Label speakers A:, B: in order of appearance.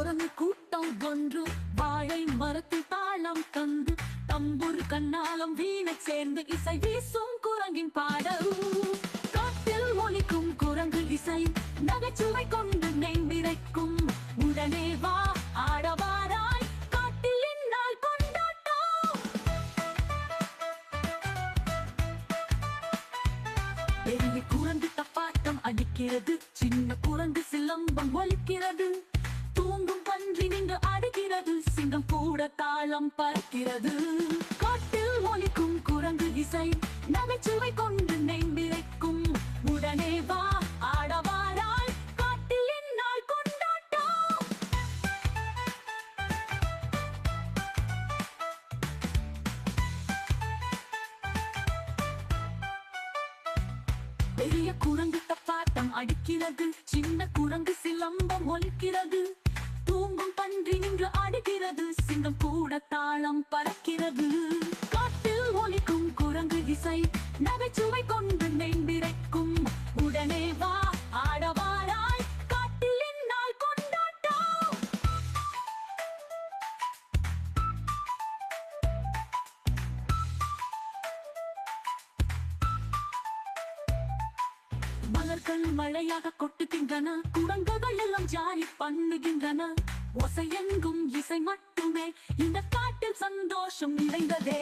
A: குரங்கு கூட்டம் ஒன்று. வாழை மரத்தில் தாளம் தந்து தம்பூர் கண்ணாலம் வீணை சேர்ந்து இசை வீசும் குரங்கின் பாடல். காட்டில் ஒலிக்கும் குரங்கு இசை நகைச்சுவை கொண்டு நெய்மிரைக்கும் உடனே வா ஆடவாரா பெரிய குரங்கு தப்பாட்டம் அடிக்கிறது. சின்ன குரங்கு சிலம்பம் ஒலிக்கிறது. தூங்கும் பன்றி நின்று அடுகிறது சிங்கம் கூட தாளம் பார்க்கிறது காட்டில் ஒலிக்கும் குரங்கு இசை நகைச்சுவை கொண்டு நெய்மிரைக்கும் உடனே வா ஆடவாராய் காட்டில் என்னால் கொண்டாட்டம். பெரிய குரங்கு தப்பாட்டம் அடிக்கிறது. சின்ன குரங்கு சிலம்பம் ஒலிக்கிறது. நன்றி நின்று அடிக்கிறது. சிங்கம் கூட தாளம் பறக்கிறது. காட்டில் ஒலிக்கும் குரங்கு இசை நகைச்சுவை கொண்டு நெஞ்சிரைக்கும் உடனே வா ஆடவாராய் காட்டில் என்னால் கொண்டாட்டம் மலர்கள் மழையாக கொட்டுகின்றன. குரங்குகள் எல்லாம் ஜாரி பண்ணுகின்றன. ஒசையெங்கும் இசை மட்டுமே. இந்த காட்டில் சந்தோஷம் நிறைந்ததே.